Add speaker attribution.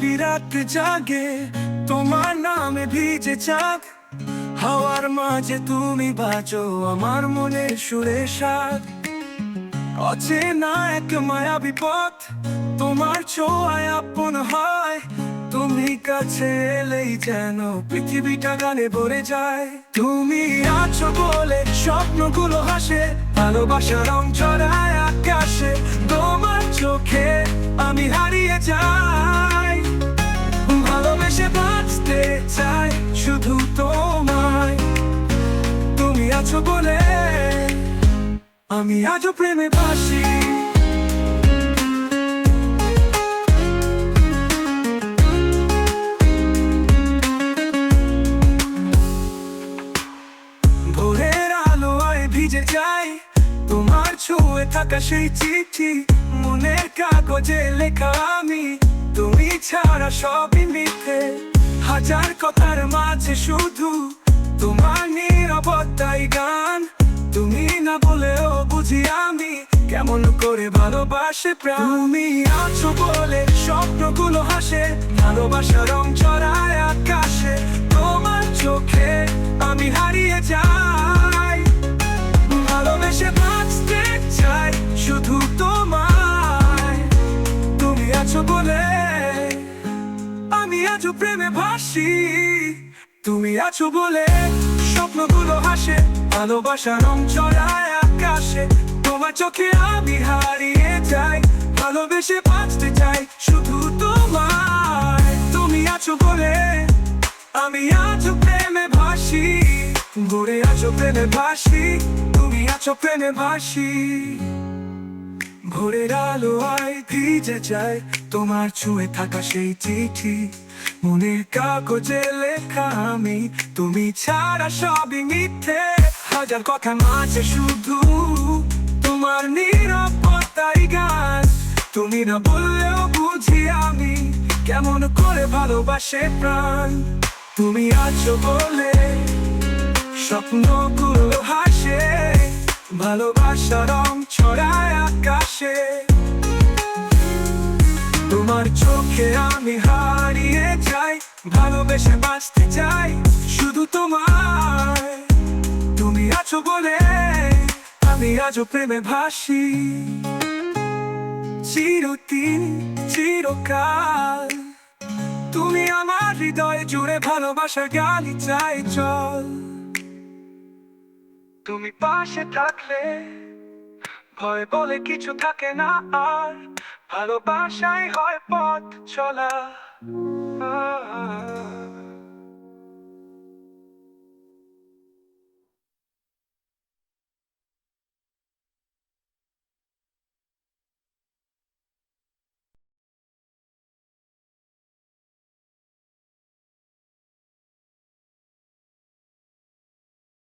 Speaker 1: বিরাট জাগে, তোমার নামে ভিজে চাঁদ। হাওয়ার মাঝে তুমি বাঁচো আমার মনের সুরে সাদ অচেনা এক মায়া বিপদ, তোমার ছোঁয়ায় আপন হয়। তুমি কাছে এলেই যেন পৃথিবীটা গানে ভরে যায়। তুমি আছো বলে স্বপ্নগুলো হাসে, ভালোবাসার রং ছড়ায় আকাশে। তোমার চোখে আমি হারিয়ে যাই ভালোবেসে বাঁচতে চাই শুধু তোমায়। তুমি আছো বলে আমি আজও প্রেমে বাসি ভোরের আলোয় ভিজে যাই, তোমার ছুঁয়ে থাকা সেই চিঠি। মনের কাগজে লেখা আমি। তুমি ছাড়া সবই মিথ্যে। হাজার কথার মাঝে শুধু তোমার নিরবতাই গান। তুমি না বলেও বুঝি আমি কেমন করে ভালোবাসে প্রাণ। আছো বলে স্বপ্নগুলো হাসে ভালোবাসা রং চড়ায় আকাশে। তোমার চোখে আমি হারিয়ে যাই। আছো বলে আমি আজও প্রেমে ভাসি। তুমি আছো বলে স্বপ্নগুলো হাসে ভালোবাসা রং চড়ায় আকাশে। তোমার চোখে আমি হারিয়ে যাই, ভালোবেসে বাঁচতে চাই শুধু তোমায়। তুমি আছো বলে আমি আছো প্রেমে ভাসি ঘুরে আছো প্রেমে ভাসি, তুমি আছো প্রেমে ভাসি। ভোরের আলো আয়, ভিজে যায়। তোমার ছুঁয়ে থাকা সেই চিঠি, মনের কাগজে লেখা আমি। তুমি ছাড়া সবই মিথ্যে, হাজার কথা মাঝে শুধু। তোমার নিরাপত্তাই গান তুমি না বললেও বুঝি আমি। কেমন করে ভালোবাসে প্রাণ, তুমি আছো বলে। স্বপ্নগুলো হাসে, ভালোবাসা রং ছড়ায়। আকাশে তোমার চোখে আমি হারিয়ে যাই, ভালোবেসে বাঁচতে চাই শুধু তোমার তুমি আছো বলে আমি আজও প্রেমে ভাসি। চিরদিন, চিরকাল তুমি আমার হৃদয়ে জুড়ে ভালোবাসার গালি চাই, চল। তুমি পাশে থাকলে ভয় বলে কিছু থাকে না আর ভালোবাসাই হয় পথ চলা।